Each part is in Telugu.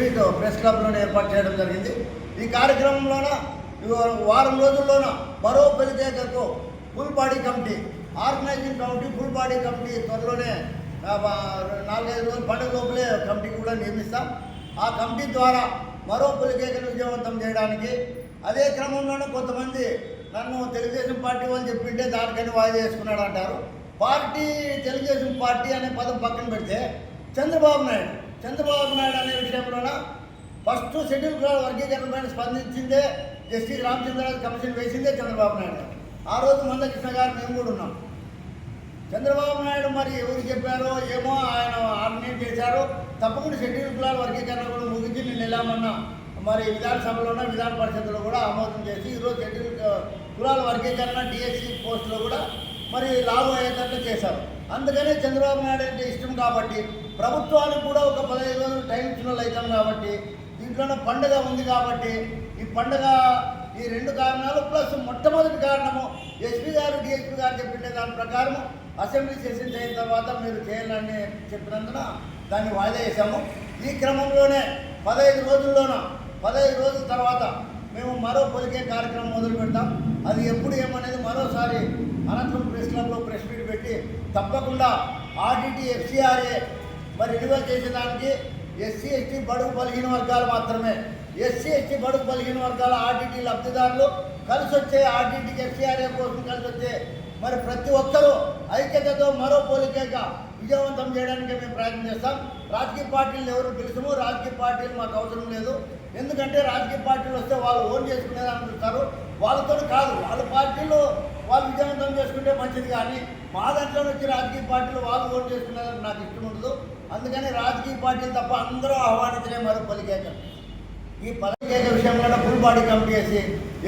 ఈరోజు ప్రెస్ క్లబ్లో ఏర్పాటు చేయడం జరిగింది. ఈ కార్యక్రమంలోన వారం రోజుల్లోన మరో పెళ్ళికేకకు full body committee organizing committee full body committee త్వరలోనే నాలుగైదు రోజులు పండుగ లోపలే కమిటీ కూడా నియమిస్తాం ఆ కమిటీ ద్వారా మరో పులికేకను విజయవంతం చేయడానికి అదే క్రమంలోనే కొంతమంది నన్ను తెలుగుదేశం పార్టీ వాళ్ళు చెప్పింటే దానికని వాయిదా చేసుకున్నాడు అంటారు పార్టీ తెలుగుదేశం పార్టీ అనే పదం పక్కన పెడితే చంద్రబాబు నాయుడు చంద్రబాబు నాయుడు అనే విషయంలోన ఫస్ట్ షెడ్యూల్ కులాల వర్గీకరణ పైన స్పందించిందే ఎస్టీ రామచంద్రరాజు కమిషన్ వేసిందే చంద్రబాబు నాయుడు ఆ రోజు మందకృష్ణ గారు మేము కూడా ఉన్నాం. చంద్రబాబు నాయుడు మరి ఎవరు చెప్పారో ఏమో ఆయన ఆర్డినేట్ చేశారు. తప్పకుండా షెడ్యూల్ కులాల వర్గీకరణ కూడా ముగించి నేను వెళ్ళామన్నా మరి విధానసభలోనే విధాన పరిషత్లో కూడా ఆమోదం చేసి ఈరోజు షెడ్యూల్ కులాల వర్గీకరణ డిఎస్సి పోస్టులో కూడా మరి లాగు అయ్యేటట్లు చేశారు. అందుకనే చంద్రబాబు నాయుడు అంటే ఇష్టం కాబట్టి ప్రభుత్వానికి కూడా ఒక పదహైదు రోజులు టైం ఇచ్చిన అవుతాం కాబట్టి దీంట్లోనే పండుగ ఉంది కాబట్టి ఈ పండుగ ఈ రెండు కారణాలు ప్లస్ మొట్టమొదటి కారణము ఎస్పీ గారు డిఎస్పీ గారు చెప్పిన దాని ప్రకారం అసెంబ్లీ సెషన్ అయిన తర్వాత మీరు చేయాలని చెప్పినందున దాన్ని వాయిదా వేసాము ఈ క్రమంలోనే పదహైదు రోజుల్లోన పదహైదు రోజుల తర్వాత మేము మరో పొలికే కార్యక్రమం మొదలు పెడతాం అది ఎప్పుడు ఏమనేది మరోసారి అనంతరం ప్రెస్ క్లబ్లో ప్రెస్ మీట్ పెట్టి తప్పకుండా ఆర్డిటి ఎఫ్సిఆర్ఏ మరి రెన్యువల్ చేసేదానికి ఎస్సీ ఎస్టీ బడుగు బలిగిన వర్గాలు మాత్రమే. ఎస్సీ ఎస్టీ బడుగు బలిగిన వర్గాల ఆర్డిటి లబ్ధిదారులు కలిసి వచ్చే ఆర్డిటికి ఎఫ్సిఆర్ఏ కోసం కలిసి వచ్చే మరి ప్రతి ఒక్కరూ ఐక్యతతో మరో పోలికేక విజయవంతం చేయడానికి మేము ప్రయత్నం చేస్తాం. రాజకీయ పార్టీలు ఎవరు పిలుచుము రాజకీయ పార్టీలు మాకు అవసరం లేదు. ఎందుకంటే రాజకీయ పార్టీలు వస్తే వాళ్ళు ఓన్ చేసుకునేదాన్ని చూస్తారు. వాళ్ళతో కాదు వాళ్ళ పార్టీలు వాళ్ళు విజయవంతం చేసుకుంటే మంచిది కానీ మా దాంట్లో వచ్చి రాజకీయ పార్టీలు వాళ్ళు ఓటు చేసుకున్నారని నాకు ఇష్టం ఉండదు. అందుకని రాజకీయ పార్టీలు తప్ప అందరూ ఆహ్వానించలే మరో పలికేక ఈ పలికేక విషయంలో ఫుల్ బాడీ కమిటీ వేసి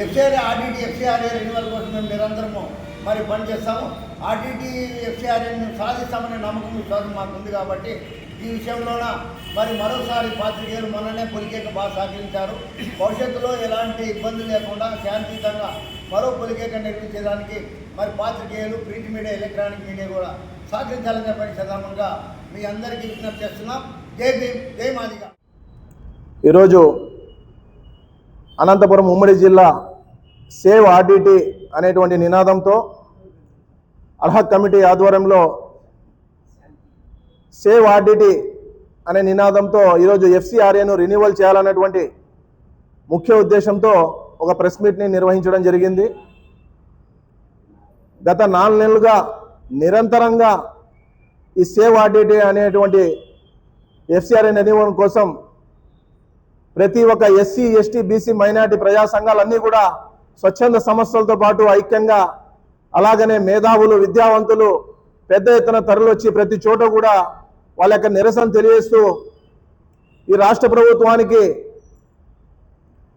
ఎఫ్సిఆర్ఏ ఆర్డిటి ఎఫ్సిఆర్ఏ రెన్యువల్ కోసం మేము నిరంతరము మరి పనిచేస్తాము. ఆర్డిటి ఎఫ్సిఆర్ఏ మేము సాధిస్తామనే నమ్మకం విశ్వాసం మాకు ఉంది కాబట్టి ఈ విషయంలోన మరి మరోసారి పాత్రికేయులు మొన్ననే పొలికేక బాగా సహకరించారు. భవిష్యత్తులో ఎలాంటి ఇబ్బంది లేకుండా శాంతియుతంగా మరో పొలికేక నిర్మించేదానికి మరి పాత్రికేయులు ప్రింట్ మీడియా ఎలక్ట్రానిక్ మీడియా కూడా సహకరించాలని చెప్పని సదామంగా మీ అందరికీ విజ్ఞప్తి చేస్తున్నాం. జై భీమ్ జై మాదిగా. ఈరోజు అనంతపురం ఉమ్మడి జిల్లా సేవ్ ఆర్డిటి అనేటువంటి నినాదంతో అర్హత్ కమిటీ ఆధ్వర్యంలో సేవ్ ఆర్డిటి అనే నినాదంతో ఈరోజు ఎఫ్సిఆర్ఏను రెన్యువల్ చేయాలన్నటువంటి ముఖ్య ఉద్దేశంతో ఒక ప్రెస్ మీట్ని నిర్వహించడం జరిగింది. గత నాలుగు నెలలుగా నిరంతరంగా ఈ సేవ్ ఆర్డిటి అనేటువంటి ఎఫ్సిఆర్ఎన్ రెన్యువల్ కోసం ప్రతి ఒక్క ఎస్సీ ఎస్టీ బీసీ మైనార్టీ ప్రజా సంఘాలన్నీ కూడా స్వచ్ఛంద సంస్థలతో పాటు ఐక్యంగా అలాగనే మేధావులు విద్యావంతులు పెద్ద ఎత్తున తరలొచ్చి ప్రతి చోట కూడా వాళ్ళ యొక్క నిరసన తెలియజేస్తూ ఈ రాష్ట్ర ప్రభుత్వానికి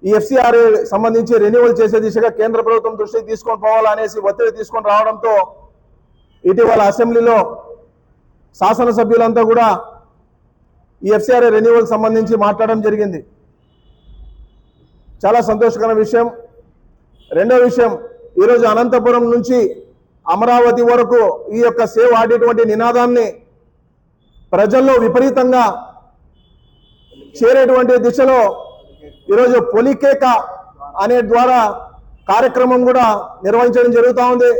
ఈ ఎఫ్సిఆర్ఏ సంబంధించి రెన్యువల్ చేసే దిశగా కేంద్ర ప్రభుత్వం దృష్టికి తీసుకొని పోవాలనేసి ఒత్తిడి తీసుకొని రావడంతో ఇటీవల అసెంబ్లీలో శాసనసభ్యులంతా కూడా ఈ ఎఫ్సిఆర్ఏ రెన్యువల్ సంబంధించి మాట్లాడడం జరిగింది. చాలా సంతోషకర విషయం. రెండో విషయం ఈరోజు అనంతపురం నుంచి అమరావతి వరకు ఈ యొక్క సేవ్ ఆడేటువంటి నినాదాన్ని ప్రజల్లో విపరీతంగా చేరేటువంటి దిశలో ఈరోజు పొలికేక అనే ద్వారా కార్యక్రమం కూడా నిర్వహించడం జరుగుతూ ఉంది.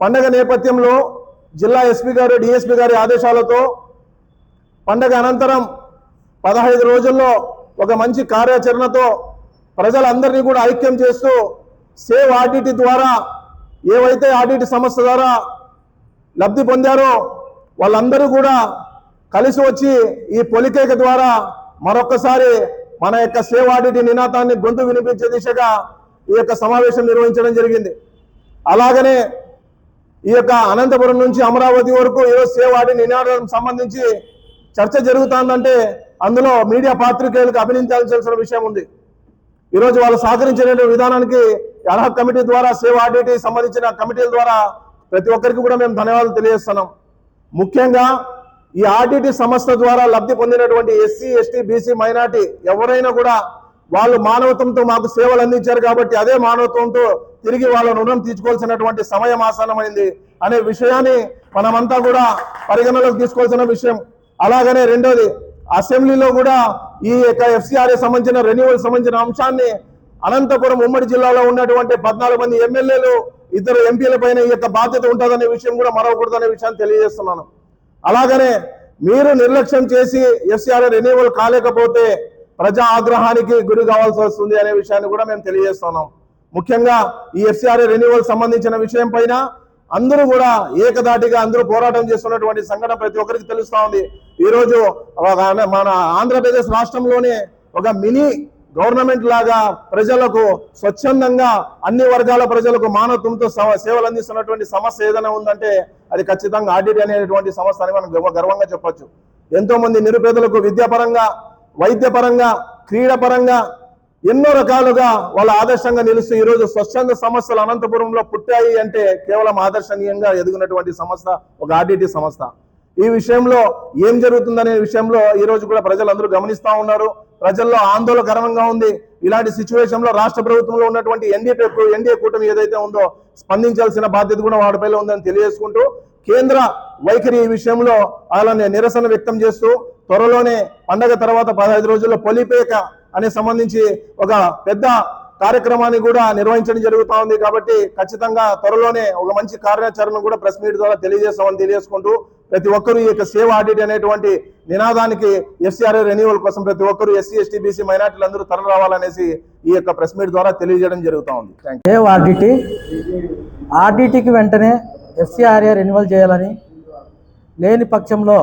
పండగ నేపథ్యంలో జిల్లా ఎస్పీ గారు డిఎస్పీ గారి ఆదేశాలతో పండగ అనంతరం పదహైదు రోజుల్లో ఒక మంచి కార్యాచరణతో ప్రజలందరినీ కూడా ఐక్యం చేస్తూ సేవ్ ఆడిట్ ద్వారా ఏవైతే ఆడిట్ సంస్థ ద్వారా లబ్ధి పొందారో వాళ్ళందరూ కూడా కలిసి వచ్చి ఈ పొలికేక ద్వారా మరొక్కసారి మన యొక్క సేవ్ నినాదాన్ని గొంతు వినిపించే దిశగా ఈ యొక్క సమావేశం నిర్వహించడం జరిగింది. అలాగనే ఈ యొక్క అనంతపురం నుంచి అమరావతి వరకు ఏదో సేవాడి నినాదం సంబంధించి చర్చ జరుగుతుందంటే అందులో మీడియా పాత్రికేయులకు అభినందించాల్సిన విషయం ఉంది. ఈరోజు వాళ్ళు సహకరించిన విధానానికి అర్హత కమిటీ ద్వారా సేవ ఆడిటీ సంబంధించిన కమిటీల ద్వారా ప్రతి ఒక్కరికి కూడా మేము ధన్యవాదాలు తెలియజేస్తున్నాం. ముఖ్యంగా ఈ ఆర్టీటీ సంస్థ ద్వారా లబ్ధి పొందినటువంటి ఎస్సీ ఎస్టీ బీసీ మైనార్టీ ఎవరైనా కూడా వాళ్ళు మానవత్వంతో మాకు సేవలు అందించారు కాబట్టి అదే మానవత్వంతో తిరిగి వాళ్ళ రుణం తీర్చుకోవాల్సినటువంటి సమయం ఆసన్నమైంది అనే విషయాన్ని మనమంతా కూడా పరిగణలోకి తీసుకోవాల్సిన విషయం. అలాగనే రెండోది అసెంబ్లీలో కూడా ఈ యొక్క ఎఫ్సిఆర్ఏ సంబంధించిన రెన్యువల్ సంబంధించిన అంశాన్ని అనంతపురం ఉమ్మడి జిల్లాలో ఉన్నటువంటి పద్నాలుగు మంది ఎమ్మెల్యేలు ఇద్దరు ఎంపీల పైన ఈ యొక్క బాధ్యత ఉంటుందనే విషయం కూడా మరవకూడదనే విషయాన్ని తెలియజేస్తున్నాను. అలాగనే మీరు నిర్లక్ష్యం చేసి ఎఫ్సిఆర్ఏ రెన్యువల్ కాలేకపోతే ప్రజా ఆగ్రహానికి గురి కావాల్సి వస్తుంది అనే విషయాన్ని కూడా మేము తెలియజేస్తున్నాం. ముఖ్యంగా ఈ ఎఫ్సిఆర్ఏ రెన్యువల్ సంబంధించిన విషయం పైన అందరూ కూడా ఏకదాటిగా అందరూ పోరాటం చేస్తున్నటువంటి సంఘటన ప్రతి ఒక్కరికి తెలుస్తా ఉంది. ఈరోజు మన ఆంధ్రప్రదేశ్ రాష్ట్రంలోనే ఒక మినీ గవర్నమెంట్ లాగా ప్రజలకు స్వచ్ఛందంగా అన్ని వర్గాల ప్రజలకు మానవత్వంతో సేవలు అందిస్తున్నటువంటి సమస్య ఏదైనా ఉందంటే అది ఖచ్చితంగా ఆడిట్ అనేటువంటి సమస్య అని మనం గర్వంగా చెప్పొచ్చు. ఎంతో మంది నిరుపేదలకు విద్యాపరంగా వైద్యపరంగా క్రీడాపరంగా ఎన్నో రకాలుగా వాళ్ళ ఆదర్శంగా నిలుస్తూ ఈరోజు స్వచ్ఛంద సమస్యలు అనంతపురంలో పుట్టాయి అంటే కేవలం ఆదర్శనీయంగా ఎదిగినటువంటి సంస్థ ఒక ఆర్డిటీ సంస్థ. ఈ విషయంలో ఏం జరుగుతుందనే విషయంలో ఈ రోజు కూడా ప్రజలందరూ గమనిస్తా ఉన్నారు. ప్రజల్లో ఆందోళనకరంగా ఉంది. ఇలాంటి సిచ్యువేషన్లో రాష్ట్ర ప్రభుత్వంలో ఉన్నటువంటి ఎన్డీఏ ఎన్డీఏ కూటమి ఏదైతే ఉందో స్పందించాల్సిన బాధ్యత కూడా వాడిపై ఉందని తెలియజేసుకుంటూ కేంద్ర వైఖరి ఈ విషయంలో అలానే నిరసన వ్యక్తం చేస్తూ త్వరలోనే పండగ తర్వాత పదహైదు రోజుల్లో పొలిపేక అనే సంబంధించి ఒక పెద్ద కార్యక్రమాన్ని కూడా నిర్వహించడం జరుగుతూ ఉంది కాబట్టి ఖచ్చితంగా త్వరలోనే ఒక మంచి కార్యాచరణ కూడా ప్రెస్ మీట్ ద్వారా తెలియజేస్తామని తెలియజేసుకుంటూ ప్రతి ఒక్కరూ ఈ యొక్క సేవ ఆడిట్ అనేటువంటి నినాదానికి ఎఫ్సిఆర్ఏ రెన్యువల్ కోసం ప్రతి ఒక్కరూ ఎస్సీ ఎస్టీ బీసీ మైనార్టీలు అందరూ తరలి రావాలనేసి ఈ యొక్క ప్రెస్ మీట్ ద్వారా తెలియజేయడం జరుగుతూ ఉంది. సేవ్ ఆర్డిటీ ఆర్డిటీకి వెంటనే ఎఫ్సిఆర్ఏ రెన్యువల్ చేయాలని లేని పక్షంలో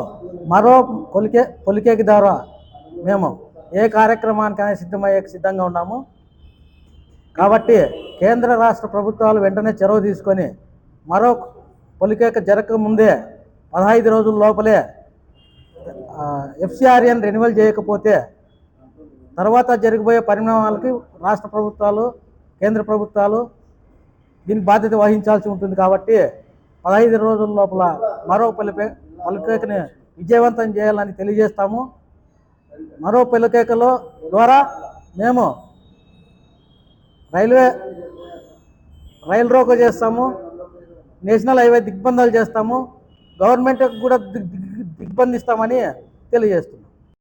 మరో పొలికే పొలికేకి ద్వారా మేము ఏ కార్యక్రమానికైనా సిద్ధమయ్యే సిద్ధంగా ఉన్నాము. కాబట్టి కేంద్ర రాష్ట్ర ప్రభుత్వాలు వెంటనే చొరవ తీసుకొని మరో పొలికేక జరగక ముందే పదహైదు రోజుల లోపలే ఎఫ్సిఆర్ఎన్ రెన్యువల్ చేయకపోతే తర్వాత జరిగిపోయే పరిణామాలకి రాష్ట్ర ప్రభుత్వాలు కేంద్ర ప్రభుత్వాలు దీని బాధ్యత వహించాల్సి ఉంటుంది కాబట్టి పదహైదు రోజుల లోపల మరో పలిపే పలికేకని విజయవంతం చేయాలని తెలియజేస్తాము. మరో పలికేకలో ద్వారా మేము రైల్వే రైలు రోకో చేస్తాము నేషనల్ హైవే దిగ్బంధాలు చేస్తాము. గవర్నమెంట్ కూడా దిగ్ దిగ్- దిగ్బంధిస్తామని తెలియజేస్తున్నాం.